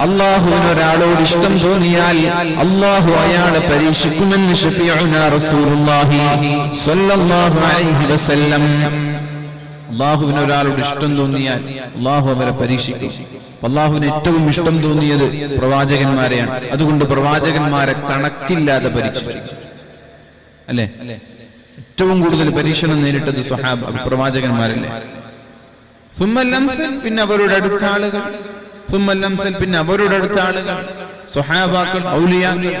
അള്ളാഹുവിന് ഒരാളോട് ഇഷ്ടം തോന്നിയാൽ അള്ളാഹു അയാളെ പരീക്ഷിക്കുമെന്ന് അള്ളാഹുവിന് ഒരാളോട് ഇഷ്ടം തോന്നിയാൽ അള്ളാഹു അവരെ പരീക്ഷിക്കും. അള്ളാഹുവിന് ഏറ്റവും ഇഷ്ടം തോന്നിയത് പ്രവാചകന്മാരെയാണ്. അതുകൊണ്ട് പ്രവാചകന്മാരെ കണക്കില്ലാതെ പരീക്ഷിച്ചു. അല്ലേ? ഏറ്റവും കൂടുതൽ പരീക്ഷണം നേരിട്ടത് സ്വഹാബ് പ്രവാചകന്മാരല്ലേ? പിന്നെ അവരുടെ അടുത്ത ആളുകൾ. സുമ്മല്ലംസൽ പിന്നെ അവരുടെ അടുത്ത ആളുകൾ സ്വഹാബാക്കൾ ഔലിയാക്കൾ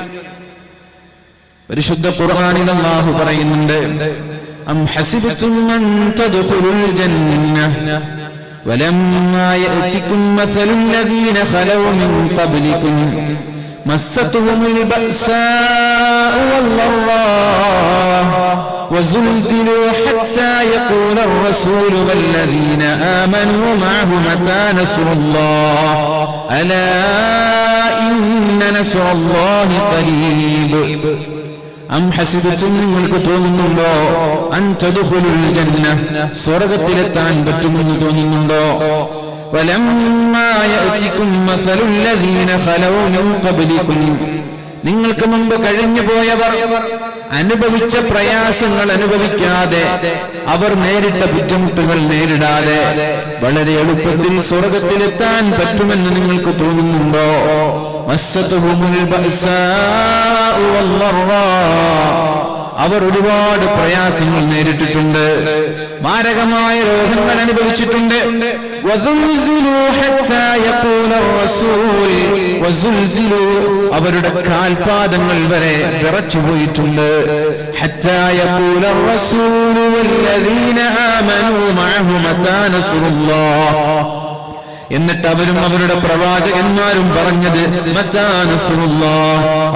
പരിശുദ്ധ ഖുർആനിൽ അല്ലാഹു പറയുന്നുണ്ട് അം ഹസിബതും അൻ തദ്ഖുലുൽ ജന്ന ولما يأتكم مثل الذين خلوا من قبلكم مستهم البأساء والضراء وزلزلوا حتى يقول الرسول والذين آمنوا معه متى نصر الله ألا إن نصر الله قريب അം ഹസിബത്തും നിങ്ങൾക്ക് തോന്നുന്നുണ്ടോ അൻ തദ്ഖുലുൽ ജന്ന സ്വർഗ്ഗത്തിലെത്താൻ പറ്റുമെന്ന് തോന്നുന്നുണ്ടോ വലമ്മാ യഅതികും മസലുൽ ലദീന ഖലൗ മിൻ ഖബ്ലികും നിങ്ങൾക്ക് മുമ്പ് കഴിഞ്ഞു പോയവർ അനുഭവിച്ച പ്രയാസങ്ങൾ അനുഭവിക്കാതെ അവർ നേരിട്ട ബുദ്ധിമുട്ടുകൾ നേരിടാതെ വളരെ എളുപ്പത്തിൽ സ്വർഗത്തിലെത്താൻ പറ്റുമെന്ന് നിങ്ങൾക്ക് തോന്നുന്നുണ്ടോ? അവർ ഒരുപാട് പ്രയാസങ്ങൾ നേരിട്ടിട്ടുണ്ട്. മാരകമായ രോഗങ്ങൾ അനുഭവിച്ചിട്ടുണ്ട്. അവരുടെ കാൽപാദങ്ങൾ വരെ വിറച്ചു പോയിട്ടുണ്ട്. എന്നിട്ട് അവരും അവരുടെ പ്രവാചകന്മാരും പറഞ്ഞത്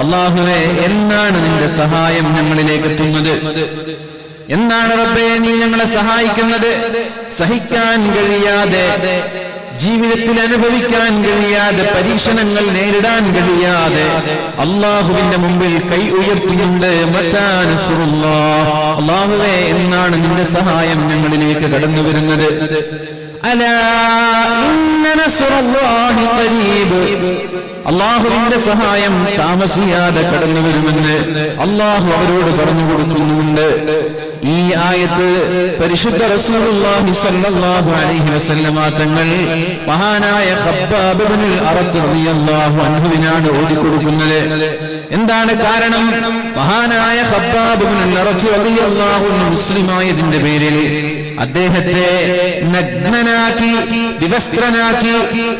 അള്ളാഹുവേ എന്നാണ് നിന്റെ സഹായം ഞങ്ങളിലേക്ക് എത്തുന്നത്? എന്നാണ് റബ്ബേ നീ ഞങ്ങളെ സഹായിക്കുന്നത്? സഹിക്കാൻ കഴിയാതെ ജീവിതത്തിൽ അനുഭവിക്കാൻ കഴിയാതെ പരീക്ഷണങ്ങൾ നേരിടാൻ കഴിയാതെ അള്ളാഹുവിന്റെ മുമ്പിൽ കൈ നസ്റുല്ലാഹ് അള്ളാഹുവേ എന്നാണ് നിന്റെ സഹായം ഞങ്ങളിലേക്ക് കടന്നു വരുന്നത്. അള്ളാഹുവിന്റെ സഹായം താമസിയാതെ കടന്നു വരുമെന്ന് അള്ളാഹു അവരോട് പറഞ്ഞു കൊടുക്കുന്നുണ്ട് ഈ ആയത്ത് പരിശുദ്ധ റസൂലുള്ളാഹി സ്വല്ലല്ലാഹു അലൈഹി വസല്ലമ തങ്ങൾ മഹാനായ ഖബ്ബാബ് ഇബ്നുൽ അറത്ത് റളിയല്ലാഹു അൻഹുവിനാണ് ഓതി എന്താണ് കാരണം? മഹാനായ മുസ്ലിമായതിന്റെ പേരിൽ അദ്ദേഹത്തെ നഗ്നനാക്കി വിവസ്ത്രനാക്കി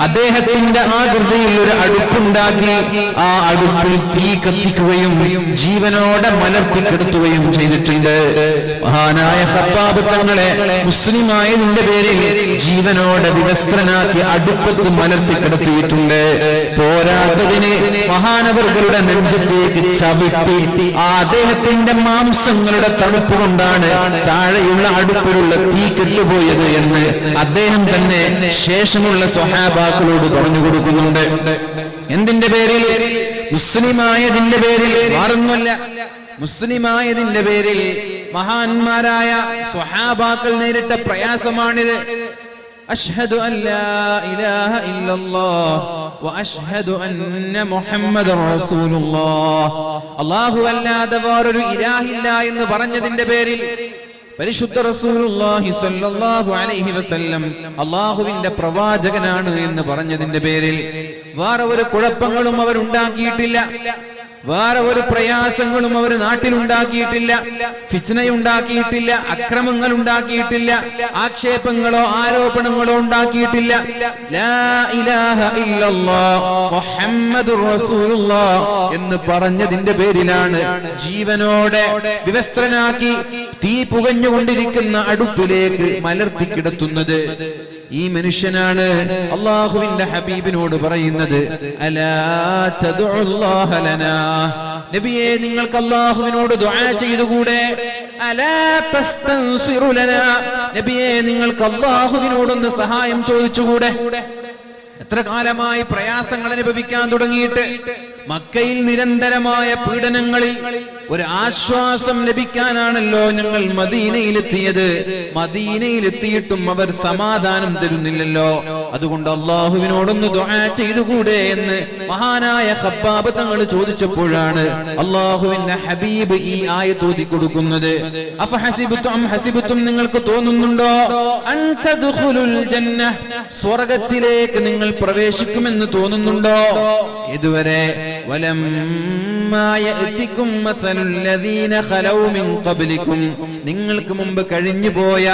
അദ്ദേഹത്തിന്റെ ആകൃതിയിൽ ഒരു അടുപ്പുണ്ടാക്കി ആ അടുപ്പിൽ തീ കത്തിക്കുകയും ജീവനോടെ മലർത്തിക്കെടുത്തുകയും ചെയ്തിട്ടുണ്ട്. മഹാനായ ഹബ്ബാബ് തങ്ങളെ മുസ്ലിമായതിന്റെ പേരിൽ ജീവനോടെ വിവസ്ത്രനാക്കി അടുപ്പത്ത് മലർത്തിക്കെടുത്തിയിട്ടുണ്ട്. പോരാത്തതിന് മഹാനവർകളുടെ നെഞ്ചത്തേക്ക് ചവിട്ടി. ആ അദ്ദേഹത്തിന്റെ മാംസങ്ങളുടെ തണുപ്പ് കൊണ്ടാണ് താഴെയുള്ള അടുപ്പിലുള്ള തീ കെട്ടുപോയത് എന്ന് അദ്ദേഹം തന്നെ ശേഷമുള്ള സ്വഹാബാക്കളോട് പറഞ്ഞു കൊടുക്കുന്നുണ്ട്. എന്തിന്റെ പേരിൽ? മുസ്ലിമായതിന്റെ പേരിൽ മാറുന്നില്ല. മുസ്ലിമായതിന്റെ പേരിൽ മഹാന്മാരായ സ്വഹാബാക്കൾ നേരിട്ട പ്രയാസമാണിത്. അഷ്ഹദു അല്ലാ ഇലാഹ ഇല്ലല്ലാഹ് വഅഷ്ഹദു അന്ന മുഹമ്മദർ الله അല്ലാഹു അല്ലാതെ വേറൊരു ഇലാഹില്ല എന്ന് പറഞ്ഞതിന്റെ പേരിൽ പരിശുദ്ധ റസൂലുള്ളാഹി സ്വല്ലല്ലാഹു അലൈഹി വസല്ലം അള്ളാഹുവിന്റെ പ്രവാചകനാണ് എന്ന് പറഞ്ഞതിന്റെ പേരിൽ വേറെ ഒരു കുഴപ്പങ്ങളും അവർ ഉണ്ടാക്കിയിട്ടില്ല. വേറെ ഒരു പ്രയാസങ്ങളും അവർ നാട്ടിലുണ്ടാക്കിയിട്ടില്ല ഫിച്നയുണ്ടാക്കിയിട്ടില്ല അക്രമങ്ങൾ ഉണ്ടാക്കിയിട്ടില്ല ആക്ഷേപങ്ങളോ ആരോപണങ്ങളോ ഉണ്ടാക്കിയിട്ടില്ല. എന്ന് പറഞ്ഞതിന്റെ പേരിലാണ് ജീവനോടെ വിവസ്ത്രനാക്കി തീ പുകഞ്ഞുകൊണ്ടിരിക്കുന്ന അടുപ്പിലേക്ക് മലർത്തിക്കിടത്തുന്നത് ഈ മനുഷ്യനാണ് അള്ളാഹുവിന്റെ ഹബീബിനോട് പറയുന്നത് അലാ നബിയെ നിങ്ങൾക്ക് അള്ളാഹുവിനോട് ദുആ ചെയ്തുകൂടെ? നബിയെ നിങ്ങൾക്ക് അള്ളാഹുവിനോടൊന്ന് സഹായം ചോദിച്ചുകൂടെ? എത്ര കാലമായി പ്രയാസങ്ങൾ അനുഭവിക്കാൻ തുടങ്ങിയിട്ട് മക്കയിൽ നിരന്തരമായ പീഡനങ്ങളിൽ ഒരു ആശ്വാസം ലഭിക്കാനാണല്ലോ ഞങ്ങൾ മദീനയിലെത്തിയത്. മദീനയിലെത്തിയിട്ടും അവർ സമാധാനം തരുന്നില്ലല്ലോ. അതുകൊണ്ട് അള്ളാഹുവിനോടൊന്ന് ചെയ്തുകൂടെ എന്ന് മഹാനായ ഖബ്ബാബ് തങ്ങൾ ചോദിച്ചപ്പോഴാണ് അള്ളാഹുവിന്റെ ഹബീബ് ഈ ആയ തോതി കൊടുക്കുന്നത്. നിങ്ങൾക്ക് തോന്നുന്നുണ്ടോ? സ്വർഗത്തിലേക്ക് നിങ്ങൾ പ്രവേശിക്കുമെന്ന് തോന്നുന്നുണ്ടോ? ഇതുവരെ വലം നിങ്ങൾക്ക് മുമ്പ് കഴിഞ്ഞുപോയ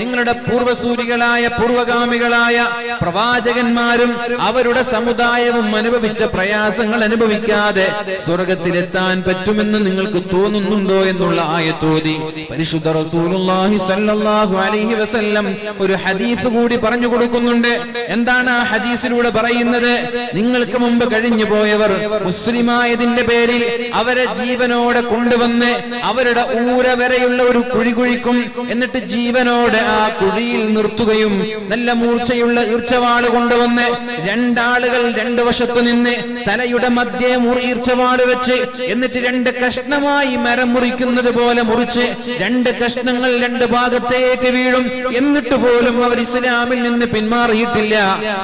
നിങ്ങളുടെ പൂർവസൂരികളായ പൂർവഗാമികളായ പ്രവാചകന്മാരും അവരുടെ സമുദായവും അനുഭവിച്ച പ്രയാസങ്ങൾ അനുഭവിക്കാതെ സ്വർഗത്തിലെത്താൻ പറ്റുമെന്ന് നിങ്ങൾക്ക് തോന്നുന്നുണ്ടോ എന്നുള്ള ആയത്തോതി. പരിശുദ്ധ റസൂലുള്ളാഹി സല്ലല്ലാഹു അലൈഹി വസല്ലം ഒരു ഹദീസ് കൂടി പറഞ്ഞു കൊടുക്കുന്നുണ്ട്. എന്താണ് ആ ഹദീസിലൂടെ പറയുന്നത്? നിങ്ങൾക്ക് മുമ്പ് കഴിഞ്ഞു പോയവർ മുസ്ലിമായതിന്റെ പേരിൽ അവരെ ജീവനോടെ കൊണ്ടുവന്ന് അവരുടെ ഊര വരെയുള്ള ഒരു കുഴി കുഴിക്കും എന്നിട്ട് ജീവനോട് ആ കുഴിയിൽ നിർത്തുകയും നല്ല മൂർച്ചയുള്ള ഈർച്ചവാൾ കൊണ്ടുവന്ന് രണ്ടാളുകൾ രണ്ടു വശത്തു നിന്ന് തലയുടെ മധ്യേ ഈർച്ചവാൾ വെച്ച് എന്നിട്ട് രണ്ട് കഷ്ണമായി മരം മുറിക്കുന്നത് പോലെ മുറിച്ച് രണ്ട് കഷ്ണങ്ങൾ രണ്ട് ഭാഗത്തേക്ക് വീഴും. എന്നിട്ട് പോലും അവർ ഇസ്ലാമിൽ നിന്ന് പിന്മാറിയിട്ടില്ല.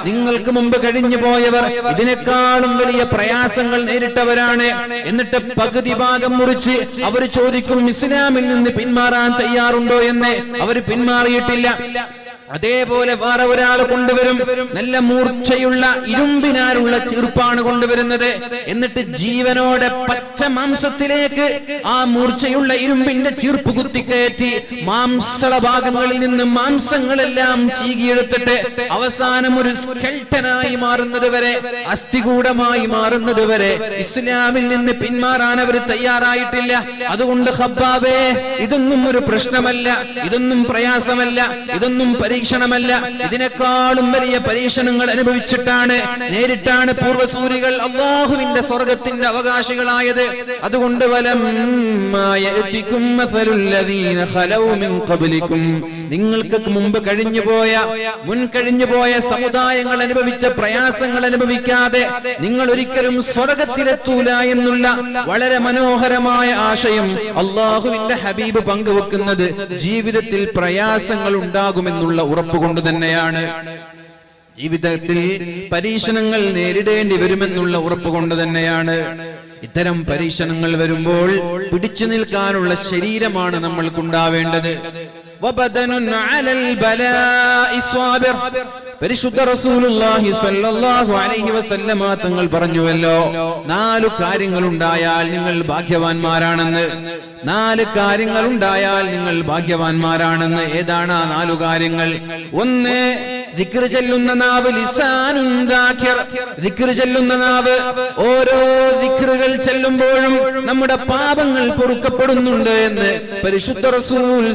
നിങ്ങൾക്ക് മുമ്പ് കഴിഞ്ഞു പോയവർ ഇതിനേക്കാളും വലിയ പ്രയാസങ്ങൾ നേരിട്ടവരാണ്. എന്നിട്ട് പകുതി ഭാഗം മുറിച്ച് അവർ ചോദിക്കും ഇസ്ലാമിൽ നിന്ന് പിന്മാറാൻ തയ്യാറുണ്ടോ എന്ന് അവർ പിന്മാറിയിട്ടില്ല. അതേപോലെ വേറെ ഒരാൾ കൊണ്ടുവരും. നല്ല മൂർച്ചയുള്ള ഇരുമ്പിനാലുള്ള ചീർപ്പാണ് കൊണ്ടുവരുന്നത്. എന്നിട്ട് ജീവനോടെ പച്ച മാംസത്തിലേക്ക് ആ മൂർച്ചയുള്ള ഇരുമ്പിന്റെ ചീർപ്പ് കുത്തിക്കയറ്റി മാംസള ഭാഗങ്ങളിൽ നിന്ന് മാംസങ്ങളെല്ലാം ചീകിയെടുത്തിട്ട് അവസാനം ഒരു സ്കെൽട്ടനായി മാറുന്നത് വരെ അസ്ഥികൂടമായി മാറുന്നത് വരെ ഇസ്ലാമിൽ നിന്ന് പിന്മാറാൻ അവർ തയ്യാറായിട്ടില്ല. അതുകൊണ്ട് ഹബ്ബാബേ ഇതൊന്നും ഒരു പ്രശ്നമല്ല. ഇതൊന്നും പ്രയാസമല്ല. ഇതൊന്നും പരീക്ഷണമല്ല. ഇതിനേക്കാളും വലിയ പരീക്ഷണങ്ങൾ അനുഭവിച്ചിട്ടാണ് നേരിട്ടാണ് പൂർവസൂരികൾ അള്ളാഹുവിന്റെ സ്വർഗത്തിന്റെ അവകാശികളായത്. അതുകൊണ്ട് വലം നിങ്ങൾക്ക് മുമ്പ് കഴിഞ്ഞുപോയ മുൻ കഴിഞ്ഞുപോയ സമുദായങ്ങൾ അനുഭവിച്ച പ്രയാസങ്ങൾ അനുഭവിക്കാതെ നിങ്ങൾ ഒരിക്കലും സ്വർഗത്തിലെത്തൂല എന്നുള്ള വളരെ മനോഹരമായ ആശയം അള്ളാഹുവിന്റെ ഹബീബ് പങ്കുവെക്കുന്നത് ജീവിതത്തിൽ പ്രയാസങ്ങൾ ഉണ്ടാകുമെന്നുള്ള ഉറപ്പ് കൊണ്ട് തന്നെയാണ്. ജീവിതത്തിൽ പരീക്ഷണങ്ങൾ നേരിടേണ്ടി വരുമെന്നുള്ള ഉറപ്പ് കൊണ്ട് തന്നെയാണ്. ഇത്തരം പരീക്ഷണങ്ങൾ വരുമ്പോൾ പിടിച്ചു നിൽക്കാനുള്ള ശരീരമാണ് നമ്മൾക്കുണ്ടാവേണ്ടത്. പരിശുദ്ധ റസൂലുള്ളാഹി സ്വല്ലല്ലാഹു അലൈഹി വസല്ലമ തങ്ങൾ പറഞ്ഞുവല്ലോ നാല് കാര്യങ്ങൾ ഉണ്ടായാൽ നിങ്ങൾ ഭാഗ്യവാന്മാരാണെന്ന്. നാല് കാര്യങ്ങൾ ഉണ്ടായാൽ നിങ്ങൾ ഭാഗ്യവാന്മാരാണെന്ന്. ഏതാണ് ആ നാലു കാര്യങ്ങൾ? ഒന്ന് ദിക്ർ ചെല്ലുന്ന നാവ് ദാക്കിർ ദിക്ർ ചെല്ലുന്ന നാവ് ഓരോ ദിക്റുകൾ ചെല്ലുമ്പോഴും നമ്മുടെ പാപങ്ങൾ പൊറുക്കപ്പെടുന്നുണ്ട് എന്ന് പരിശുദ്ധ റസൂൽ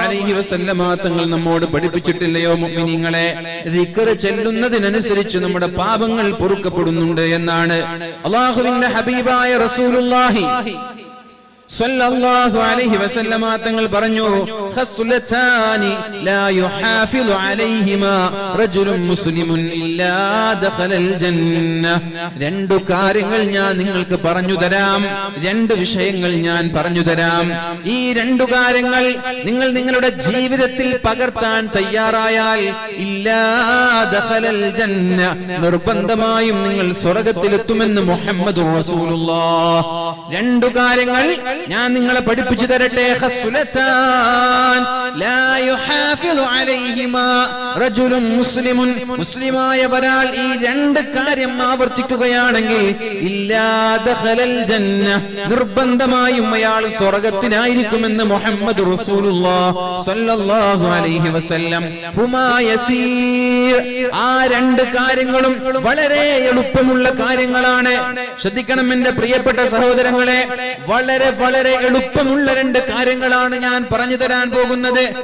അലൈഹി വസല്ലമ നമ്മോട് പഠിപ്പിച്ചിട്ടില്ലയോ മുഅ്മിനീങ്ങളെ? ദിക്ർ ചെല്ലുന്നതിനനുസരിച്ച് നമ്മുടെ പാപങ്ങൾ പൊറുക്കപ്പെടുന്നുണ്ട് എന്നാണ്. അള്ളാഹുവിന്റെ ഹബീബായ റസൂലുള്ളാഹി സല്ലല്ലാഹു അലൈഹി വസല്ലമ തങ്ങൾ പറഞ്ഞു ലാ അലൈഹിമാ മുസ്ലിമുൻ ഇല്ലാ ജന്ന. രണ്ട് കാര്യങ്ങൾ ഞാൻ നിങ്ങൾക്ക് പറഞ്ഞു തരാം രണ്ട് വിഷയങ്ങൾ ഞാൻ പറഞ്ഞു തരാം. ഈ രണ്ടു കാര്യങ്ങൾ നിങ്ങൾ നിങ്ങളുടെ ജീവിതത്തിൽ പകർത്താൻ തയ്യാറായാൽ ഇല്ലാ ജന്ന നിർബന്ധമായും നിങ്ങൾ സ്വർഗത്തിലെത്തുമെന്ന് മുഹമ്മദ് രണ്ടു കാര്യങ്ങൾ ഞാൻ നിങ്ങളെ പഠിപ്പിച്ചു തരട്ടെ മുസ്ലിമായ ഒരാൾ ഈ രണ്ട് കാര്യം ആവർത്തിക്കുകയാണെങ്കിൽ ഇല്ലാ ദഖലൽ ജന്ന നിർബന്ധമായും അയാൾ സ്വർഗത്തിനായിരിക്കുമെന്ന് മുഹമ്മദ് അലൈഹി വസല്ലം. ആ രണ്ട് കാര്യങ്ങളും വളരെ എളുപ്പമുള്ള കാര്യങ്ങളാണ്. ശ്രദ്ധിക്കണം എന്റെ പ്രിയപ്പെട്ട സഹോദരങ്ങളെ വളരെ വളരെ എളുപ്പമുള്ള രണ്ട് കാര്യങ്ങളാണ് ഞാൻ പറഞ്ഞു തരാൻ പോകുന്നത്.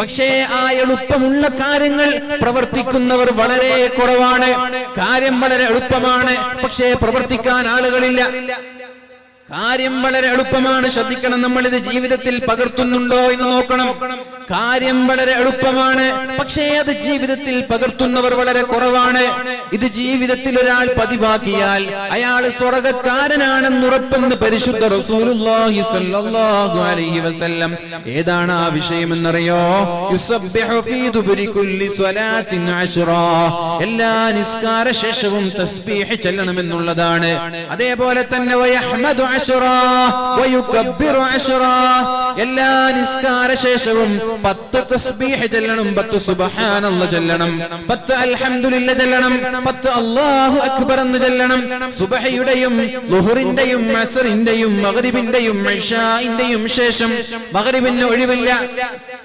പക്ഷേ ആ എളുപ്പമുള്ള കാര്യങ്ങൾ പ്രവർത്തിക്കുന്നവർ വളരെ കുറവാണ്. കാര്യം വളരെ എളുപ്പമാണ്. പക്ഷേ പ്രവർത്തിക്കാൻ ആളുകളില്ല. കാര്യം വളരെ എളുപ്പമാണ്. ശ്രദ്ധിക്കണം നമ്മൾ ഇത് ജീവിതത്തിൽ പകർത്തുന്നുണ്ടോ എന്ന് നോക്കണം. കാര്യം വളരെ എളുപ്പമാണ്. പക്ഷേ അത് ജീവിതത്തിൽ പകർത്തുന്നവർ വളരെ കുറവാണ്. ഇത് ജീവിതത്തിൽ ഒരാൾ പതിവാക്കിയാൽ അയാൾ സ്വർഗക്കാരനാണെന്ന് ഉറപ്പെന്ന് പരിശുദ്ധ റസൂലുള്ളാഹി സ്വല്ലല്ലാഹു അലൈഹി വസല്ലം ഏതാണ് ആ ദുബുരി കുല്ലി സ്വലാത്തിൻ എല്ലാ നിസ്കാര ശേഷവും തസ്ബീഹ് ചെല്ലണമെന്നുള്ളതാണ്. അതേപോലെ തന്നെ എല്ലാ നിസ്കാര ശേഷവും പത്ത് തസ്ബീഹ് ജല്ലണം പത്ത് സുബ്ഹാനല്ല ജല്ലണം പത്ത് അൽഹംദുലില്ല ജല്ലണം പത്ത് അല്ലാഹു അക്ബർ എന്ന് ചൊല്ലണം. സുബഹയുടെയും ളുഹുറിന്റെയും അസറിന്റെയും മഗ്രിബിന്റെയും ഇഷാഇന്റെയും ശേഷം മഗ്രിബിന് ഒഴിവില്ല.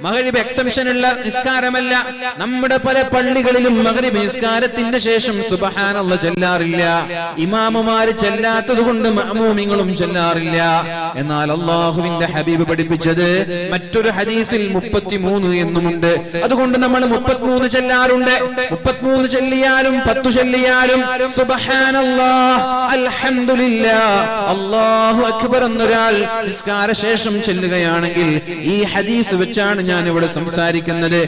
മഗ്രിബ് എക്സംഷൻ ഉള്ള നിസ്കാരമല്ല. നമ്മുടെ പല പള്ളികളിലും മഗ്രിബ് നിസ്കാരത്തിന്റെ ശേഷം സുബ്ഹാനല്ല ചൊല്ലാറില്ല. ഇമാമുമാര് ചെല്ലാത്തത് കൊണ്ട് മഅമൂമിങ്ങളും ചെല്ലാറില്ല. എന്നാൽ അള്ളാഹുവിന്റെ ഹബീബ് പഠിപ്പിച്ചത് മറ്റൊരു ഹദീസിൽ മുപ്പത്തിമൂന്ന് എന്നുമുണ്ട്. അതുകൊണ്ട് നമ്മൾ മുപ്പത്തിമൂന്ന് ചെല്ലാറുണ്ട്. മുപ്പത്തിമൂന്ന് ചെല്ലിയാലും പത്തു ചെല്ലിയാലും അല്ലാഹു അക്ബർ എന്നൊരാൾ നിസ്കാര ശേഷം ചെല്ലുകയാണെങ്കിൽ ഈ ഹദീസ് വെച്ചാണ് ഞാൻ ഇവിടെ സംസാരിക്കുന്നത്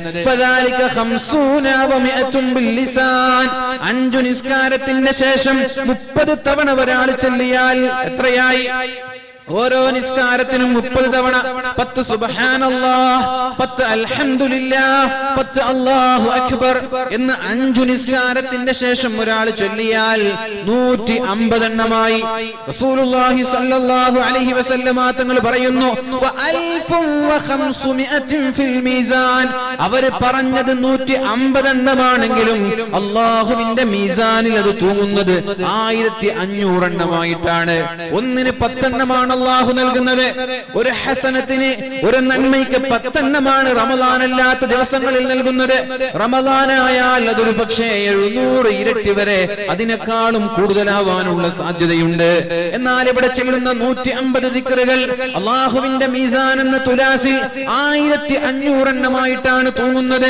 അഞ്ചു നിസ്കാരത്തിന്റെ ശേഷം മുപ്പത് തവണ ഒരാൾ ചെല്ലിയാൽ എത്രയായി? ഓരോ നിസ്കാരത്തിനും മുപ്പത് തവണ പത്ത് പത്ത് അല്ലാഹു അക്ബർ എന്ന് അഞ്ചു നിസ്കാരത്തിന്റെ ശേഷം ഒരാൾ ചൊല്ലിയാൽ നൂറ്റി അമ്പതെണ്ണമായി. റസൂലുള്ളാഹി സ്വല്ലല്ലാഹു അലൈഹി വസല്ലമ തങ്ങൾ പറയുന്നു ഫിൽ മീസാൻ. അവർ പറഞ്ഞത് നൂറ്റി അമ്പതെണ്ണമാണെങ്കിലും അള്ളാഹുവിന്റെ മീസാനിൽ അത് തൂങ്ങുന്നത് ആയിരത്തി അഞ്ഞൂറെണ്ണമായിട്ടാണ്. ഒന്നിന് പത്തെണ്ണമാണ് അള്ളാഹു നൽകുന്നത് ഒരു ഹസനത്തിന് ഒരു നന്മയ്ക്ക് പത്തെണ്ണമാണ് റമദാനല്ലാത്ത ദിവസങ്ങളിൽ നൽകുന്നത്. റമദാനായാൽ അതൊരു പക്ഷേ എഴുന്നൂറ് ഇരട്ടി വരെ അതിനേക്കാളും കൂടുതലാവാനുള്ള സാധ്യതയുണ്ട്. എന്നാൽ ഇവിടെ ചെല്ലുന്ന നൂറ്റി അമ്പത് ദിക്കറുകൾ അള്ളാഹുവിന്റെ മീസാൻ എന്ന തുലാസിൽ ആയിരത്തി അഞ്ഞൂറെണ്ണമായിട്ടാണ് തൂങ്ങുന്നത്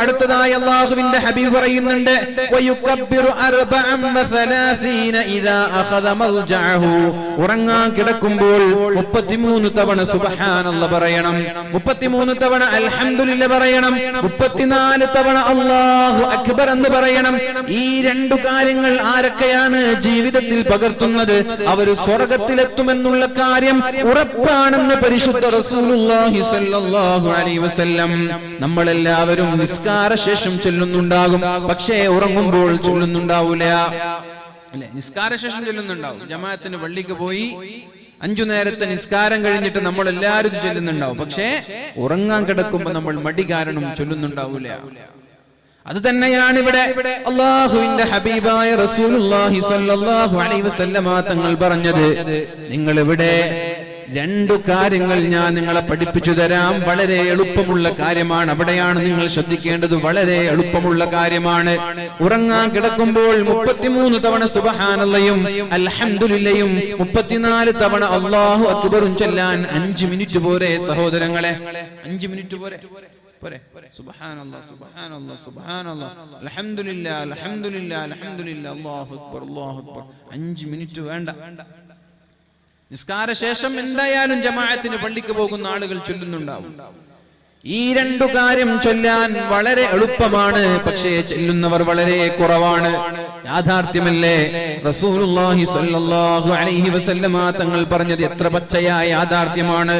അടുത്തതായി അള്ളാഹുവിന്റെ ഹബീബ് പറയുന്നുണ്ട്. ഉറങ്ങാൻ കിടക്കുമ്പോൾ മുപ്പത്തിമൂന്ന് തവണ സുബ്ഹാനല്ല പറയണം. മുപ്പത്തിമൂന്ന് തവണ അൽഹംദുലില്ല പറയണം. മുപ്പത്തിനാല് തവണ അല്ലാഹു അക്ബർ എന്ന് പറയണം. ഈ രണ്ടു കാര്യങ്ങൾ ആരൊക്കെയാണ് ജീവിതത്തിൽ പകർത്തുന്നത്? അവർ സ്വർഗത്തിലെത്തുമെന്നുള്ള കാര്യം ഉറപ്പാണെന്ന് പരിശുദ്ധ റസൂലുള്ളാഹി സ്വല്ലല്ലാഹു അലൈഹി വസല്ലം. നമ്മളെല്ലാവരും നിസ്കാര ശേഷം ചൊല്ലുന്നുണ്ടാകും. പക്ഷേ ഉറങ്ങുമ്പോൾ ചൊല്ലുന്നുണ്ടാവൂല. അല്ലെ? നിസ്കാര ശേഷം ചൊല്ലുന്നുണ്ടാവും. ജമാഅത്തിന് പള്ളിക്ക് പോയി അഞ്ചു നേരത്തെ നിസ്കാരം കഴിഞ്ഞിട്ട് നമ്മൾ എല്ലാവരും ചൊല്ലുന്നുണ്ടാവും. പക്ഷേ ഉറങ്ങാൻ കിടക്കുമ്പോ നമ്മൾ മടി കാരണം ചൊല്ലുന്നുണ്ടാവൂല. അത് തന്നെയാണ് ഇവിടെ അള്ളാഹുവിന്റെ ഹബീബായ റസൂലുള്ളാഹി സ്വല്ലല്ലാഹു അലൈഹി വസല്ലമ തങ്ങൾ പറഞ്ഞത്. നിങ്ങൾ ഇവിടെ രണ്ടു കാര്യങ്ങൾ ഞാൻ നിങ്ങളെ പഠിപ്പിച്ചു തരാം. വളരെ എളുപ്പമുള്ള കാര്യമാണ്. അവിടെയാണ് നിങ്ങൾ ശ്രദ്ധിക്കേണ്ടത്. വളരെ എളുപ്പമുള്ള കാര്യമാണ്. ഉറങ്ങാൻ കിടക്കുമ്പോൾ മുപ്പത്തിമൂന്ന് തവണ സുബഹാനല്ലയും അൽഹംദുലില്ലയും മുപ്പത്തിനാല് തവണ അള്ളാഹു അക്ബറും ചെല്ലാൻ അഞ്ചു മിനിറ്റ് പോരെ സഹോദരങ്ങളെ. അഞ്ചു മിനിറ്റ് പോരെ. അൽഹംദുലില്ലാ അൽഹംദുലില്ലാ അൽഹംദുലില്ലാ അല്ലാഹു അല്ലാഹു അക്ബർ. 5 മിനിറ്റ് വേണ്ട. നിസ്കാര ശേഷം എന്തായാലും ജമാഅത്തിന് പള്ളിക്ക് പോകുന്ന ആളുകൾ ചൊല്ലുന്നുണ്ടാവും. ഈ രണ്ടു കാര്യം ചൊല്ലാൻ വളരെ എളുപ്പമാണ്. പക്ഷേ ചെല്ലുന്നവർ വളരെ കുറവാണ്. യാഥാർത്ഥ്യമല്ലേ? റസൂലുള്ളാഹി സ്വല്ലല്ലാഹു അലൈഹി വസല്ലമ തങ്ങൾ പറഞ്ഞത് എത്ര പച്ചയായ യാഥാർത്ഥ്യമാണ്.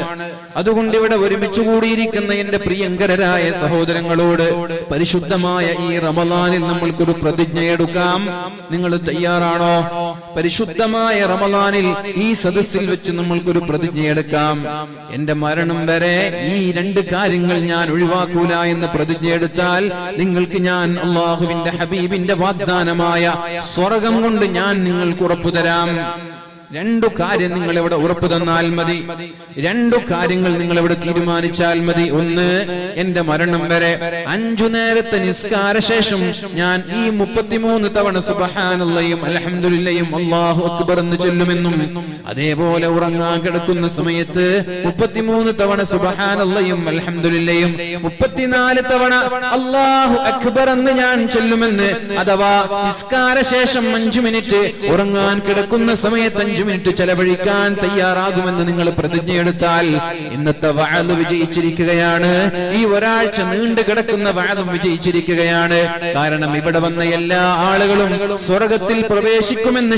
അതുകൊണ്ട് ഇവിടെ ഒരുമിച്ചു കൂടിയിരിക്കുന്ന എന്റെ പ്രിയങ്കരരായ സഹോദരങ്ങളോട് പരിശുദ്ധമായ ഈ റമലാനിൽ നമ്മൾക്കൊരു പ്രതിജ്ഞ എടുക്കാം. നിങ്ങൾ തയ്യാറാണോ? പരിശുദ്ധമായ റമലാനിൽ ഈ സദസ്സിൽ വെച്ച് നമ്മൾക്കൊരു പ്രതിജ്ഞ എടുക്കാം. എന്റെ മരണം വരെ ഈ രണ്ട് കാര്യങ്ങൾ ഞാൻ ഒഴിവാക്കൂല എന്ന് പ്രതിജ്ഞ എടുത്താൽ നിങ്ങൾക്ക് ഞാൻ അള്ളാഹുവിന്റെ ഹബീബിന്റെ വാഗ്ദാനമായ സ്വർഗം കൊണ്ട് ഞാൻ നിങ്ങൾക്ക് ഉറപ്പു തരാം രണ്ടു കാര്യം നിങ്ങൾ ഇവിടെ ഉറപ്പ് തന്നാൽ മതി. രണ്ടു കാര്യങ്ങൾ നിങ്ങൾ ഇവിടെ തീരുമാനിച്ചാൽ മതി. ഒന്ന് എന്റെ മരണം വരെ അഞ്ചു നേരത്തെ നിസ്കാര ശേഷം ഞാൻ ഈ മുപ്പത്തിമൂന്ന് തവണ സുബഹാനുള്ളയും അലഹമുല്ലയും അള്ളാഹു അക്ബർ എന്ന് ചൊല്ലുമെന്നും അതേപോലെ ഉറങ്ങാൻ കിടക്കുന്ന സമയത്ത് മുപ്പത്തിമൂന്ന് തവണ സുബഹാനുള്ളയും അലഹമുല്ലയും മുപ്പത്തിനാല് തവണ അള്ളാഹു അക്ബർ എന്ന് ഞാൻ ചൊല്ലുമെന്ന് അഥവാ നിസ്കാര ശേഷം അഞ്ചു മിനിറ്റ് ഉറങ്ങാൻ കിടക്കുന്ന സമയത്ത് അഞ്ചു ഇരുപത്തഞ്ച് മിനിറ്റ് ചെലവഴിക്കാൻ തയ്യാറാകുമെന്ന് നിങ്ങൾ പ്രതിജ്ഞയെടുത്താൽ ഇന്നത്തെ വാഴ് വിജയിച്ചിരിക്കുകയാണ്. ഈ ഒരാഴ്ച നീണ്ടു കിടക്കുന്ന വാദം വിജയിച്ചിരിക്കുകയാണ്. കാരണം ഇവിടെ വന്ന എല്ലാ ആളുകളും സ്വർഗത്തിൽ പ്രവേശിക്കുമെന്ന്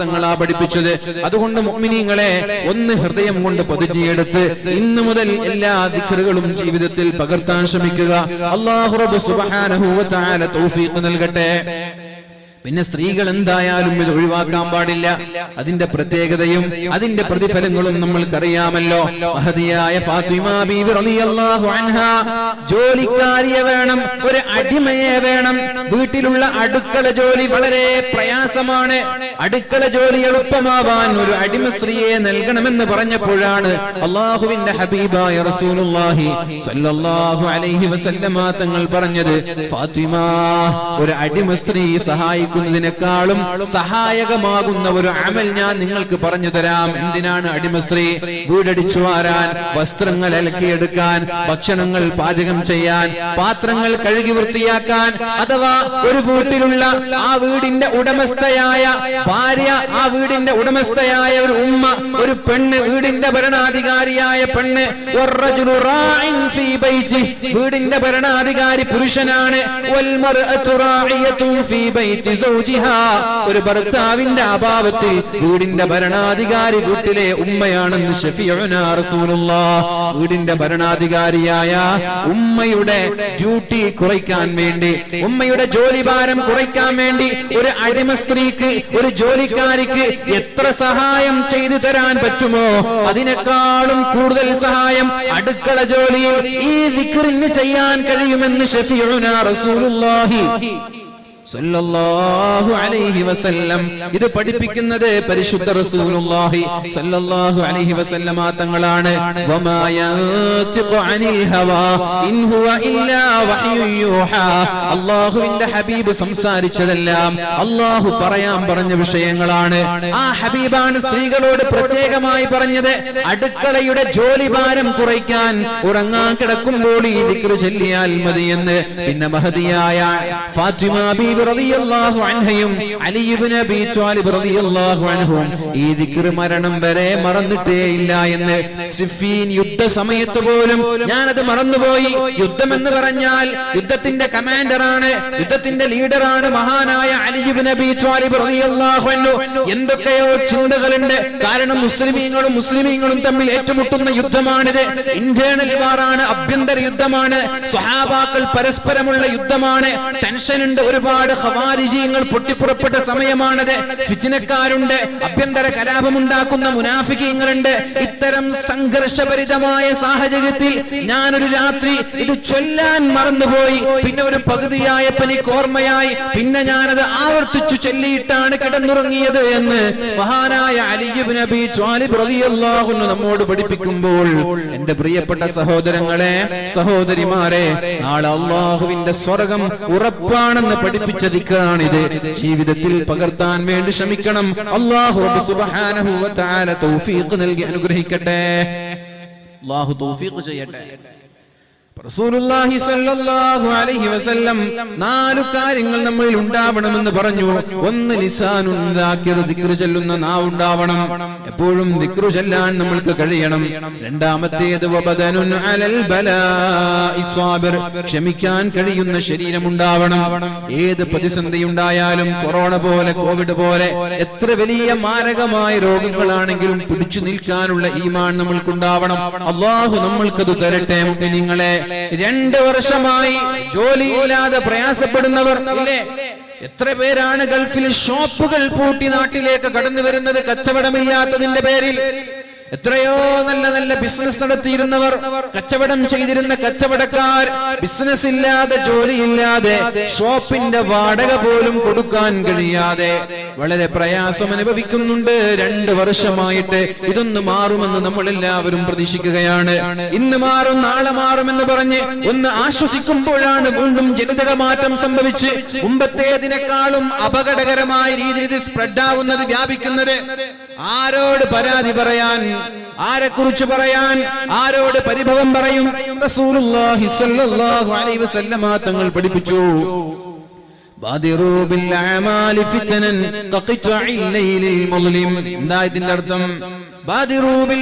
തങ്ങളാ പഠിപ്പിച്ചത്. അതുകൊണ്ട് മുഅ്മിനീങ്ങളെ ഒന്ന് ഹൃദയം കൊണ്ട് പൊതിഞ്ഞെടുത്ത് ഇന്നു മുതൽ എല്ലാ ദിഖറുകളും ജീവിതത്തിൽ പകർത്താൻ ശ്രമിക്കുക. സുബ്ഹാനഹു വ തൗഫീഖ് നൽകട്ടെ. പിന്നെ സ്ത്രീകൾ എന്തായാലും ഇത് ഒഴിവാക്കാൻ പാടില്ല. അതിന്റെ പ്രത്യേകതയും അതിന്റെ പ്രതിഫലങ്ങളും നമ്മൾക്കറിയാമല്ലോ. മഹതിയായ ജോലിക്കാരിയെ വേണം ഒരു അടിമയെ വേണം. വീട്ടിലുള്ള അടുക്കള ജോലി വളരെ പ്രയാസമാണ്. അടുക്കള ജോലി എളുപ്പമാവാൻ ഒരു അടിമ സ്ത്രീയെ നൽകണമെന്ന് പറഞ്ഞപ്പോഴാണ് അള്ളാഹുവിന്റെ ഹബീബായ റസൂലുള്ളാഹി അലൈഹി വസല്ലമ തങ്ങൾ പറഞ്ഞത് ഫാത്തിമ ഒരു അടിമ സ്ത്രീ സഹായിക്കുന്നതിനേക്കാളും സഹായകമാകുന്ന ഒരു അമൽ ഞാൻ നിങ്ങൾക്ക് പറഞ്ഞു തരാം എന്തിനാണ് അടിമ സ്ത്രീ വീടടിച്ചു വാരാൻ വസ്ത്രങ്ങൾ അലക്കിയെടുക്കാൻ ഭക്ഷണങ്ങൾ പാചകം ചെയ്യാൻ പാത്രങ്ങൾ കഴുകി വൃത്തിയാക്കാൻ അഥവാ ഒരു വീട്ടിലുള്ള ആ വീടിന്റെ ഉടമസ്ഥയായ ഭാര്യ ആ വീടിന്റെ ഉടമസ്ഥയായ ഒരു ഉമ്മ ഒരു പെണ്ണ് വീടിന്റെ ഭരണാധികാരിയായ പെണ്ണ്. വീടിന്റെ ഭരണാധികാരി പുരുഷനാണ് ഒരു ഭർത്താവിന്റെ അഭാവത്തിൽ വീടിന്റെ ഭരണാധികാരി വീട്ടിലെ ഉമ്മയാണെന്ന് വീടിന്റെ ഭരണാധികാരിയായ ഉമ്മയുടെ ഡ്യൂട്ടി കുറയ്ക്കാൻ വേണ്ടി ഉമ്മയുടെ ജോലി ഭാരം കുറയ്ക്കാൻ വേണ്ടി ഒരു അടിമ സ്ത്രീക്ക് ഒരു ജോലിക്കാരിക്ക് എത്ര സഹായം ചെയ്തു തരാൻ പറ്റുമോ? അതിനേക്കാളും കൂടുതൽ സഹായം അടുക്കള ജോലിയിൽ ഈ വിക്രിന് ചെയ്യാൻ കഴിയുമെന്ന് ഷഫീഉനാ റസൂലുള്ളാഹി. സല്ലല്ലാഹു അലൈഹി വസല്ലം. ഇത് പഠിപ്പിക്കുന്നത് പരിശുദ്ധ റസൂലുള്ളാഹി സല്ലല്ലാഹു അലൈഹി വസല്ലമ തങ്ങളാണ് വമാ യൻതിഖു അനിൽ ഹവാ. ഇൻ ഹുവ ഇല്ലാ വഹ്യു യൂഹാ. ഹബീബ് സംസാരിച്ചതെല്ലാം അല്ലാഹു പറയാൻ പറഞ്ഞ വിഷയങ്ങളാണ്. ആ ഹബീബാണ് സ്ത്രീകളോട് പ്രത്യേകമായി പറഞ്ഞത്. അടുക്കളയുടെ ജോലി ഭാരം കുറയ്ക്കാൻ ഉറങ്ങാൻ കിടക്കുമ്പോൾ ഈ ദിക്ർ ചൊല്ലിയാൽ മതിയെന്ന്. പിന്നെ മഹതിയായ ഫാത്തിമ ബീബി റളിയല്ലാഹു അൻഹയും അലി ഇബ്നു അബീ ത്വാലിബ് റളിയല്ലാഹു അൻഹും ഈ ദിക്ർ മരണം വരെ മറന്നിട്ടേ ഇല്ല എന്ന് സിഫീൻ യുദ്ധ സമയത്ത് പോലും ഞാനത് മറന്നുപോയി. യുദ്ധം എന്ന് പറഞ്ഞാൽ യുദ്ധത്തിന്റെ കമാൻഡറാണ് യുദ്ധത്തിന്റെ ലീഡറാണ് മഹാനായ അലി ഇബ്നു അബീ ത്വാലിബ് റളിയല്ലാഹു അൻഹു. എന്തൊക്കെയോ ചിന്തകളുണ്ട്. കാരണം മുസ്ലിമീങ്ങളും മുസ്ലിമീങ്ങളും തമ്മിൽ ഏറ്റുമുട്ടുന്ന യുദ്ധമാണിത്. ഇന്റേണൽ വാറാണ് അഭ്യന്തര യുദ്ധമാണ്. സ്വഹാബാക്കൾ പരസ്പരമുള്ള യുദ്ധമാണ്. ടെൻഷൻ ഉണ്ട് ഒരുപാട്. ഖവാരിജീങ്ങൾ പൊട്ടിപ്പുറപ്പെട്ട സമയമാണത്. ഫിജിനക്കാരുണ്ട് അഭ്യന്തര കലാപമുണ്ടാക്കുന്ന മുനാഫികീങ്ങളുണ്ട്. ഇത്തരം സംഘർഷഭരിതമായ സാഹചര്യത്തിൽ ഞാനൊരു രാത്രി ഇത് ചൊല്ലാൻ മറന്നുപോയി. പിന്നെ ഒരു പകുതിയായപ്പോ എനിക്ക് ഓർമ്മയായി. പിന്നെ ഞാനത് ആവർത്തിച്ചു ചൊല്ലിയിട്ടാണ് കിടന്നുറങ്ങിയത് എന്ന് മഹാനായ അലിയുബ് നബി ത്വാലിബ് റളിയല്ലാഹു അൻഹു നമ്മോട് പഠിപ്പിക്കുമ്പോൾ എന്റെ പ്രിയപ്പെട്ട സഹോദരങ്ങളെ സഹോദരിമാരെ നാളെ അള്ളാഹുവിന്റെ സ്വർഗം ഉറപ്പാണെന്ന് പഠിപ്പിച്ച ഇത് ജീവിതത്തിൽ പകർത്താൻ വേണ്ടി ശ്രമിക്കണം. അള്ളാഹു സുബ്ഹാനഹു തൗഫീഖ് നൽകി അനുഗ്രഹിക്കട്ടെ. അള്ളാഹു തൗഫീഖ് ചെയ്യട്ടെ. റസൂലുള്ളാഹി സല്ലല്ലാഹു അലൈഹി വസല്ലം നാലു കാര്യങ്ങൾ നമ്മളിൽ ഉണ്ടാവണമെന്ന് പറഞ്ഞു. ഒന്ന് ലിസാനുൻ ദാക്കിർ ദിക്ർ ചൊല്ലുന്ന നാവ് ഉണ്ടാവണം. എപ്പോഴും ദിക്ർ ചൊല്ലാൻ നമ്മൾക്ക് കഴിയണം. രണ്ടാമത്തേത് വബദനുൻ അലൽ ബലാഇ സ്വാബിർ ക്ഷമിക്കാൻ കഴിയുന്ന ശരീരം ഉണ്ടാവണം. ഏത് പ്രതിസന്ധി ഉണ്ടായാലും കൊറോണ പോലെ കോവിഡ് പോലെ എത്ര വലിയ മാരകമായ രോഗങ്ങളാണെങ്കിലും പിടിച്ചു നിൽക്കാനുള്ള ഈമാൻ നമ്മൾക്കുണ്ടാവണം. അള്ളാഹു നമ്മൾക്കത് തരട്ടെ നിങ്ങളെ രണ്ട് വർഷമായി ജോലിയില്ലാതെ പ്രയാസപ്പെടുന്നവർ എത്ര പേരാണ് ഗൾഫിൽ ഷോപ്പുകൾ പൂട്ടി നാട്ടിലേക്ക് കടന്നു വരുന്നത് കച്ചവടമില്ലാത്തതിന്റെ പേരിൽ? എത്രയോ നല്ല നല്ല ബിസിനസ് നടത്തിയിരുന്നവർ കച്ചവടം ചെയ്തിരുന്ന കച്ചവടക്കാർ ബിസിനസ് ഇല്ലാതെ ജോലിയില്ലാതെ ഷോപ്പിന്റെ വാടക പോലും കൊടുക്കാൻ കഴിയാതെ വളരെ പ്രയാസം അനുഭവിക്കുന്നുണ്ട്. രണ്ട് വർഷമായിട്ട് ഇതൊന്ന് മാറുമെന്ന് നമ്മൾ എല്ലാവരും പ്രതീക്ഷിക്കുകയാണ്. ഇന്ന് മാറും നാളെ മാറുമെന്ന് പറഞ്ഞ് ഒന്ന് ആശ്വസിക്കുമ്പോഴാണ് വീണ്ടും ജനിതക മാറ്റം സംഭവിച്ച് മുമ്പത്തേതിനേക്കാളും അപകടകരമായ രീതിയിൽ സ്പ്രെഡ് ആവുന്നത് വ്യാപിക്കുന്നത്. ആരോട് പരാതി പറയാൻ ആരെ കുറിച്ച് പറയാൻ ആരോട് പരിഭവം പറയും? റസൂലുള്ളാഹി സ്വല്ലല്ലാഹു അലൈഹി വസല്ലമ തങ്ങൾ പഠിപ്പിച്ചു. ർത്ഥം ഇതിന്റെ അർത്ഥം?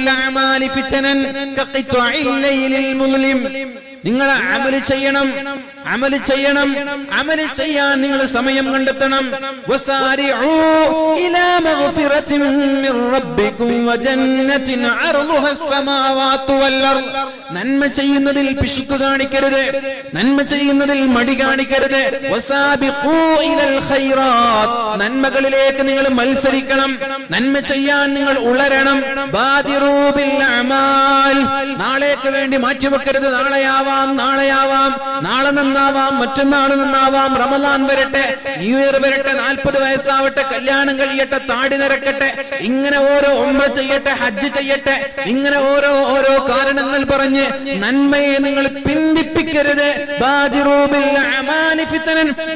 അമാലി നിങ്ങൾ അമൽ ചെയ്യണം അമൽ ചെയ്യണം അമൽ ചെയ്യാൻ നിങ്ങൾ സമയം കണ്ടെത്തണം. നന്മ ചെയ്യുന്നതിൽ പിശുക്ക് കാണിക്കരുത് നന്മ ചെയ്യുന്നതിൽ മടി കാണിക്കരുത്. നന്മകളിലേക്ക് നിങ്ങൾ മത്സരിക്കണം നന്മ ചെയ്യാൻ നിങ്ങൾ ഉളരണം. നാളേക്ക് വേണ്ടി മാറ്റിവെക്കരുത് നാളെയാവാം നാളെയാവാം നാളെ നന്നാവാം മറ്റന്നാൾ നന്നാവാം റമദാൻ വരട്ടെ ന്യൂ ഇയർ വരട്ടെ നാൽപ്പത് വയസ്സാവട്ടെ കല്യാണം കഴിയട്ടെ താടി നിരക്കട്ടെ ഇങ്ങനെ ഓരോ ഉംറ ചെയ്യട്ടെ ഹജ്ജ് ചെയ്യട്ടെ ഇങ്ങനെ ഓരോ ഓരോ കാരണങ്ങൾ പറഞ്ഞ് നന്മയെ നിങ്ങൾ പിന്തിപ്പിക്കരുത്.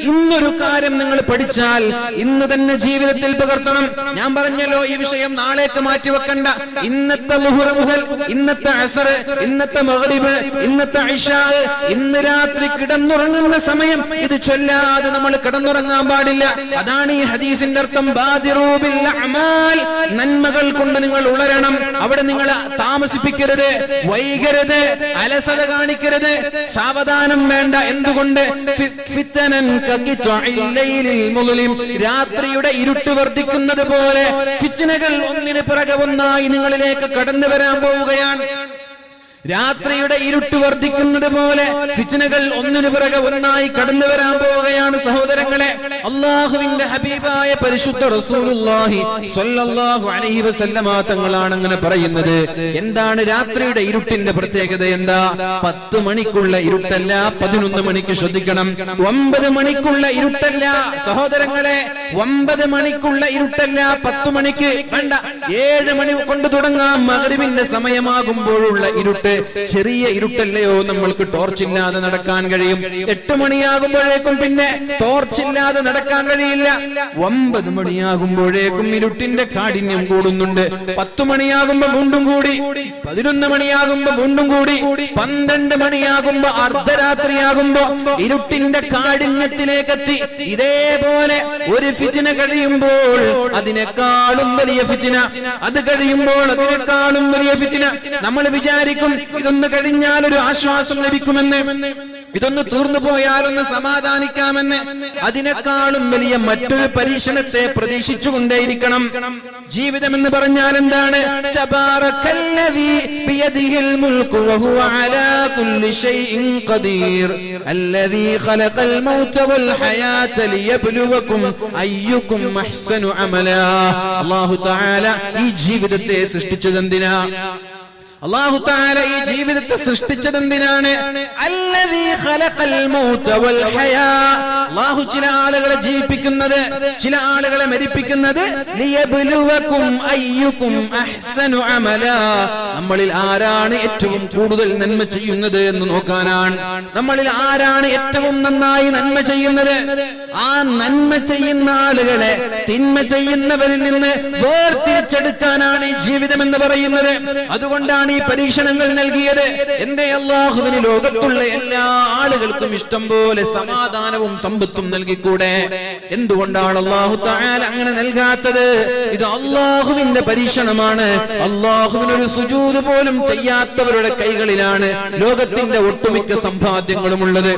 ഇന്നൊരു കാര്യം നിങ്ങൾ പഠിച്ചാൽ ഇന്ന് തന്നെ ജീവിതത്തിൽ പകർത്തണം ഞാൻ പറഞ്ഞല്ലോ ഈ വിഷയം നാളേക്ക് മാറ്റിവെക്കണ്ട ഇന്നത്തെ മുഹുറ മുതൽ ഇന്നത്തെ അസർ ഇന്നത്തെ മഗ്രിബ് ഇന്നത്തെ ഇന്ന് രാത്രി കിടന്നുറങ്ങുന്ന സമയം. ഇത് ചൊല്ലാതെ നമ്മൾ കിടന്നുറങ്ങാൻ പാടില്ല. അതാണ് ഈ ഹദീസിന്റെ അർത്ഥം. നന്മകൾ കൊണ്ട് നിങ്ങൾ ഉളരണം അവിടെ നിങ്ങൾ താമസിപ്പിക്കരുത് വൈകരുത് അലസത കാണിക്കരുത്. സാവധാനം വേണ്ട. എന്തുകൊണ്ട്. രാത്രിയുടെ ഇരുട്ട് വർദ്ധിക്കുന്നത് പോലെ ഫിറ്റനകൾ ഒന്നിന് പിറകെ ഒന്നായി നിങ്ങളിലേക്ക് കടന്നു വരാൻ പോവുകയാണ്. രാത്രിയുടെ ഇരുട്ട് വർദ്ധിക്കുന്നത് പോലെ സിച്ചനകൾ ഒന്നിനു പിറകെ ഒന്നായി കടന്നു വരാൻ പോവുകയാണ് സഹോദരങ്ങളെ. അള്ളാഹുവിന്റെ ഹബീബായ പരിശുദ്ധ റസൂലുള്ളാഹി സ്വല്ലല്ലാഹു അലൈഹി വസല്ലമ തങ്ങളാണ് അങ്ങനെ പറയുന്നത്. എന്താണ് രാത്രിയുടെ ഇരുട്ടിന്റെ പ്രത്യേകത എന്താ? പത്ത് മണിക്കുള്ള ഇരുട്ടല്ല പതിനൊന്ന് മണിക്ക് ശ്രദ്ധിക്കണം. ഒമ്പത് മണിക്കുള്ള ഇരുട്ടല്ല സഹോദരങ്ങളെ ഒമ്പത് മണിക്കുള്ള ഇരുട്ടല്ല പത്ത് മണിക്ക് വേണ്ട. ഏഴ് മണി കൊണ്ട് തുടങ്ങാം മകരിവിന്റെ സമയമാകുമ്പോഴുള്ള ഇരുട്ട്. ചെറിയ ഇരുട്ടല്ലയോ നമ്മൾക്ക് ടോർച്ച് ഇല്ലാതെ നടക്കാൻ കഴിയും. എട്ട് മണിയാകുമ്പോഴേക്കും പിന്നെ ടോർച്ച് ഇല്ലാതെ നടക്കാൻ കഴിയില്ല. ഒമ്പത് മണിയാകുമ്പോഴേക്കും ഇരുട്ടിന്റെ കാഠിന്യം കൂടുന്നുണ്ട്. പത്ത് മണിയാകുമ്പോ വീണ്ടും കൂടി പതിനൊന്ന് മണിയാകുമ്പോ വീണ്ടും കൂടി പന്ത്രണ്ട് മണിയാകുമ്പോ അർദ്ധരാത്രിയാകുമ്പോ ഇരുട്ടിന്റെ കാഠിന്യത്തിലേക്കെത്തി. ഇതേപോലെ ഒരു ഫിജിന കഴിയുമ്പോൾ അതിനേക്കാളും വലിയ ഫിജിന. അത് കഴിയുമ്പോൾ അതിനേക്കാളും വലിയ ഫിജിന. നമ്മൾ വിചാരിക്കും ഇതൊന്ന് കഴിഞ്ഞാൽ ഒരു ആശ്വാസം ലഭിക്കുമെന്ന്. ഇതൊന്ന് തീർന്നു പോയാലൊന്ന് സമാധാനിക്കാമെന്ന്. അതിനേക്കാളും വലിയ മറ്റൊരു പരീക്ഷണത്തെ പ്രതീക്ഷിച്ചു കൊണ്ടേയിരിക്കണം ജീവിതം എന്ന് പറഞ്ഞാൽ എന്താണ് അള്ളാഹു ഈ ജീവിതത്തെ സൃഷ്ടിച്ചതെന്തിനാ? അള്ളാഹു താല ഈ ജീവിതത്തെ സൃഷ്ടിച്ചതെന്തിനാണ്? അള്ളാഹു ചില ആളുകളെ ജീവിപ്പിക്കുന്നത് ചില ആളുകളെ മരിപ്പിക്കുന്നത് നമ്മളിൽ ആരാണ് ഏറ്റവും കൂടുതൽ നന്മ ചെയ്യുന്നത് എന്ന് നോക്കാനാണ്. നമ്മളിൽ ആരാണ് ഏറ്റവും നന്നായി നന്മ ചെയ്യുന്നത്? ആ നന്മ ചെയ്യുന്ന ആളുകളെ തിന്മ ചെയ്യുന്നവരിൽ നിന്ന് വേർതിരിച്ചെടുക്കാനാണ് ഈ ജീവിതം എന്ന് പറയുന്നത്. അതുകൊണ്ടാണ് ഈ പരീക്ഷണങ്ങൾ നൽകിയത്? എന്റെ അള്ളാഹുവിന് ലോകത്തുള്ള എല്ലാ ആളുകൾക്കും ഇഷ്ടം പോലെ സമാധാനവും സമ്പത്തും നൽകിക്കൂടെ? എന്തുകൊണ്ടാണ് അള്ളാഹു അങ്ങനെ നൽകാത്തത്? ഇത് അള്ളാഹുവിന്റെ പരീക്ഷണമാണ്. അള്ളാഹുവിനൊരു സുജൂത് പോലും ചെയ്യാത്തവരുടെ കൈകളിലാണ് ലോകത്തിന്റെ ഒട്ടുമിക്ക സമ്പാദ്യങ്ങളും ഉള്ളത്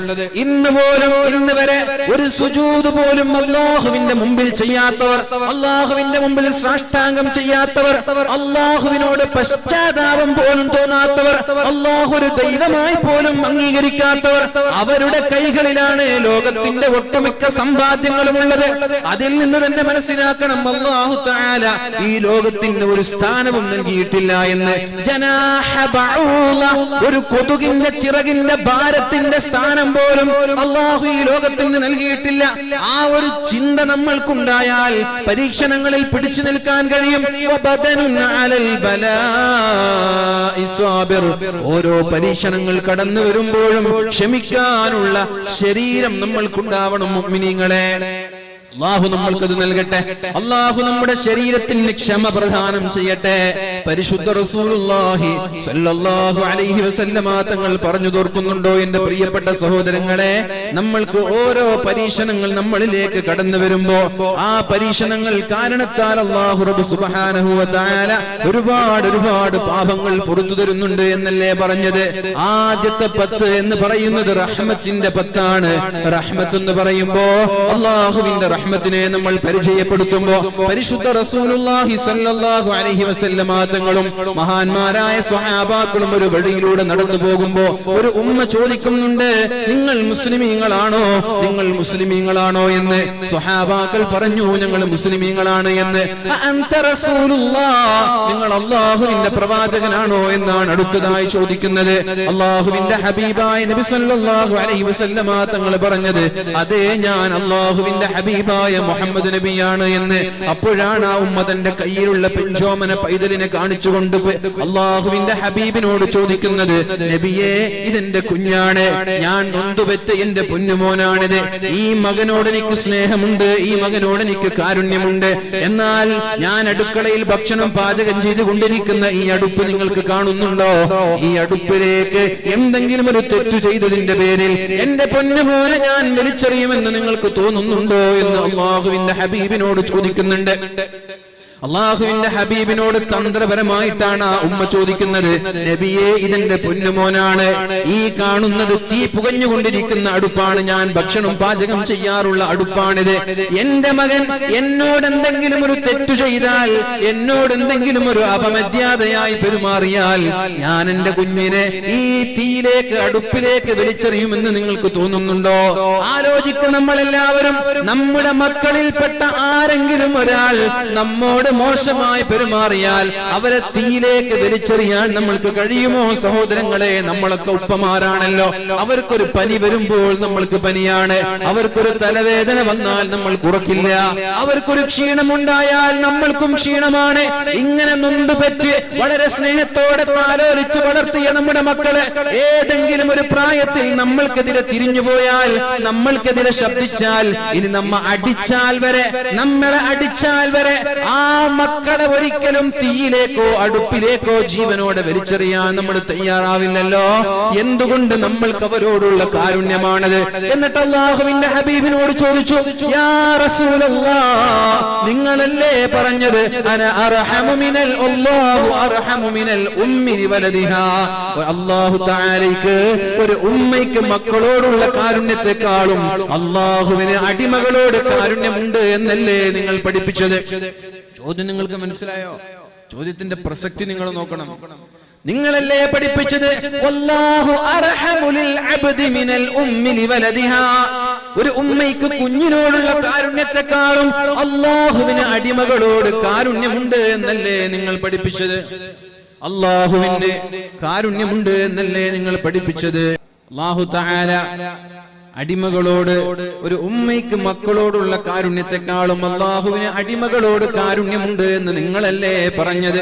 ഇന്ന് പോലും ഇന്ന് വരെ ഒരു സുജൂത് പോലും അള്ളാഹുവിന്റെ മുമ്പിൽ ചെയ്യാത്തവർ അള്ളാഹുവിന്റെ മുമ്പിൽ സാഷ്ടാംഗം ചെയ്യാത്തവർ അള്ളാഹുവിനോട് പശ്ചാത്താപം പോലും തോന്നാത്തവർ അള്ളാഹു ഒരു ദൈവമായി പോലും അംഗീകരിക്കാത്തവർ അവരുടെ കൈകളിലാണ് ലോകത്തിന്റെ ഒട്ടുമിക്ക സമ്പാദ്യങ്ങളും ഉള്ളത്. അതിൽ നിന്ന് തന്നെ മനസ്സിലാക്കണം അള്ളാഹു താല ഈ ലോകത്തിന് ഒരു സ്ഥാനവും നൽകിയിട്ടില്ല എന്ന്. ഒരു കൊതുകിന്റെ ചിറകിന്റെ ഭാരത്തിന്റെ സ്ഥാനം പോലും അള്ളാഹു ഈ ലോകത്തിന് നൽകിയിട്ടില്ല ആ ഒരു ചിന്ത നമ്മൾക്കുണ്ടായാൽ പരീക്ഷണങ്ങളിൽ പിടിച്ചു നിൽക്കാൻ കഴിയും. ഓരോ പരീക്ഷണങ്ങൾ കടന്നു വരുമ്പോഴും ക്ഷമിക്കാനുള്ള ശരീരം നമ്മൾക്കുണ്ടാവണം മുഅ്മിനീങ്ങളെ. അള്ളാഹു നമ്മൾക്കത് നൽകട്ടെ. അള്ളാഹു നമ്മുടെ ശരീരത്തിന് ക്ഷമ പ്രദാനം ചെയ്യട്ടെ. പരിശുദ്ധ റസൂലുള്ളാഹി സ്വല്ലല്ലാഹു അലൈഹി വസല്ലമ തങ്ങൾ പറഞ്ഞു തോർക്കുന്നുണ്ടോ എന്റെ പ്രിയപ്പെട്ട സഹോദരങ്ങളെ? നമ്മൾക്ക് ഓരോ പരീക്ഷണങ്ങൾ നമ്മളിലേക്ക് കടന്നു വരുമ്പോ ആ പരീക്ഷണങ്ങൾ കാരണത്താൽ അള്ളാഹു റബ്ബ് സുബ്ഹാനഹു വ തആല ഒരുപാട് ഒരുപാട് പാപങ്ങൾ പുറത്തു തരുന്നുണ്ട് എന്നല്ലേ പറഞ്ഞത്? ആദ്യത്തെ പത്ത് എന്ന് പറയുന്നത് റഹ്മത്തിന്റെ പത്താണ്. റഹ്മത്ത് എന്ന് പറയുമ്പോ അള്ളാഹുവിന്റെ റഹ്മത്തിനെ നമ്മൾ പരിചയപ്പെടുത്തുമ്പോ പരിശുദ്ധ റസൂലുള്ളാഹി സ്വല്ലല്ലാഹു അലൈഹി വസല്ലമ തങ്ങളും മഹാന്മാരായ സ്വഹാബാക്കളും ഒരു വഴിയിലൂടെ നടന്നു പോകുമ്പോ ഒരു ഉമ്മ ചോദിക്കുന്നുണ്ട് നിങ്ങൾ മുസ്ലിമീങ്ങളാണോ? നിങ്ങൾ മുസ്ലിമീങ്ങളാണോ? എന്ന് സ്വഹാബാക്കൾ പറഞ്ഞു ഞങ്ങൾ മുസ്ലിമീങ്ങളാണ് എന്ന്. നിങ്ങൾ അള്ളാഹുവിന്റെ പ്രവാചകനാണോ? എന്നാണ് അടുത്തതായി ചോദിക്കുന്നത്. അള്ളാഹുവിന്റെ ഹബീബായ നബി സല്ലല്ലാഹു അലൈഹി വസല്ലമ തങ്ങൾ പറഞ്ഞത് അതേ ഞാൻ അള്ളാഹുവിന്റെ ഹബീബായ മുഹമ്മദ് നബിയാണ് എന്ന് അപ്പോഴാണ് ആ ഉമ്മ തന്റെ കയ്യിലുള്ള പിഞ്ചോമന പൈതലിനെ കാണിച്ചുകൊണ്ട് അള്ളാഹുവിന്റെ ഹബീബിനോട് ചോദിക്കുന്നത് നബിയെ ഇതെന്റെ കുഞ്ഞാണ്. ഞാൻ നൊന്തുവെത്ത് എന്റെ പൊന്നുമോനാണിത്. ഈ മകനോട് എനിക്ക് സ്നേഹമുണ്ട് ഈ മകനോട് എനിക്ക് കാരുണ്യമുണ്ട്. എന്നാൽ ഞാൻ അടുക്കളയിൽ ഭക്ഷണം പാചകം ചെയ്തുകൊണ്ടിരിക്കുന്ന ഈ അടുപ്പ് നിങ്ങൾക്ക് കാണുന്നുണ്ടോ? ഈ അടുപ്പിലേക്ക് എന്തെങ്കിലും ഒരു തെറ്റു ചെയ്തതിന്റെ പേരിൽ എന്റെ പൊന്നുമോനെ ഞാൻ വലിച്ചെറിയുമെന്ന് നിങ്ങൾക്ക് തോന്നുന്നുണ്ടോ? എന്ന് അള്ളാഹുവിന്റെ ഹബീബിനോട് ചോദിക്കുന്നുണ്ട്. അള്ളാഹുവിന്റെ ഹബീബിനോട് തന്ത്രപരമായിട്ടാണ് ആ ഉമ്മ ചോദിക്കുന്നത്. നബിയെ ഇതെന്റെ പൊന്നുമോനാണ്. ഈ കാണുന്നത് തീ പുകഞ്ഞുകൊണ്ടിരിക്കുന്ന അടുപ്പാണ് ഞാൻ. ഭക്ഷണം പാചകം ചെയ്യാറുള്ള അടുപ്പാണിത്. എന്റെ മകൻ എന്നോട് എന്തെങ്കിലും ഒരു തെറ്റു ചെയ്താൽ എന്നോട് എന്തെങ്കിലും ഒരു അപമര്യാദയായി പെരുമാറിയാൽ ഞാൻ എന്റെ കുഞ്ഞിനെ ഈ തീയിലേക്ക് അടുപ്പിലേക്ക് വലിച്ചെറിയുമെന്ന് നിങ്ങൾക്ക് തോന്നുന്നുണ്ടോ? ആലോചിക്കുന്ന നമ്മളെല്ലാവരും. നമ്മുടെ മക്കളിൽപ്പെട്ട ആരെങ്കിലും ഒരാൾ നമ്മോട് മോശമായി പെരുമാറിയാൽ അവരെ തീയിലേക്ക് വലിച്ചെറിയാൻ നമ്മൾക്ക് കഴിയുമോ? സഹോദരങ്ങളെ നമ്മളൊക്കെ ഉപ്പമാരാണല്ലോ. അവർക്കൊരു പനി വരുമ്പോൾ നമ്മൾക്ക് പനിയാണ്. അവർക്കൊരു തലവേദന വന്നാൽ നമ്മൾ കുറക്കില്ല അവർക്കൊരു ക്ഷീണമുണ്ടായാൽ നമ്മൾക്കും ക്ഷീണമാണ്. ഇങ്ങനെ നൊന്ത് പറ്റി വളരെ സ്നേഹത്തോടെ ആലോചിച്ച് വളർത്തിയ നമ്മുടെ മക്കളെ ഏതെങ്കിലും ഒരു പ്രായത്തിൽ നമ്മൾക്കെതിരെ തിരിഞ്ഞു പോയാൽ നമ്മൾക്കെതിരെ ശബ്ദിച്ചാൽ ഇനി നമ്മ അടിച്ചാൽ വരെ നമ്മളെ അടിച്ചാൽ വരെ ആ മക്കളെ ഒരിക്കലും തീയിലേക്കോ അടുപ്പിലേക്കോ ജീവനോടെ വലിച്ചെറിയാൻ നമ്മൾ തയ്യാറാവില്ലല്ലോ. എന്തുകൊണ്ട് നമ്മൾക്ക് അവരോടുള്ള കാരുണ്യമാണത്? എന്നിട്ട് അള്ളാഹുവിന്റെ ഹബീബിനോട് ചോദിച്ചു യാ നിങ്ങളല്ലേ പറഞ്ഞത്? അന അർഹമു മിനൽ അല്ലാഹു അർഹമു മിനൽ അല്ലാഹു ഒരു ഉമ്മയ്ക്ക് മക്കളോടുള്ള കാരുണ്യത്തെക്കാളും അള്ളാഹുവിന് അടിമകളോട് കാരുണ്യമുണ്ട് എന്നല്ലേ നിങ്ങൾ പഠിപ്പിച്ചത്? ചോദ്യം നിങ്ങൾക്ക് മനസ്സിലായോ? ചോദ്യത്തിന്റെ പ്രസക്തി നിങ്ങൾ നോക്കണം. നിങ്ങളല്ലേ പഠിപ്പിച്ചത്? ഒരു ഉമ്മയ്ക്ക് കുഞ്ഞിനോടുള്ള കാരുണ്യത്തെക്കാളും അള്ളാഹുവിന് അടിമകളോട് കാരുണ്യമുണ്ട് എന്നല്ലേ നിങ്ങൾ പഠിപ്പിച്ചത്? അള്ളാഹുവിന്റെ കാരുണ്യമുണ്ട് എന്നല്ലേ നിങ്ങൾ പഠിപ്പിച്ചത്? അള്ളാഹു തആല അടിമകളോട് ഒരു ഉമ്മയ്ക്ക് മക്കളോടുള്ള കാരുണ്യത്തെക്കാളും അള്ളാഹുവിന് അടിമകളോട് കാരുണ്യമുണ്ട് എന്ന് നിങ്ങളല്ലേ പറഞ്ഞത്?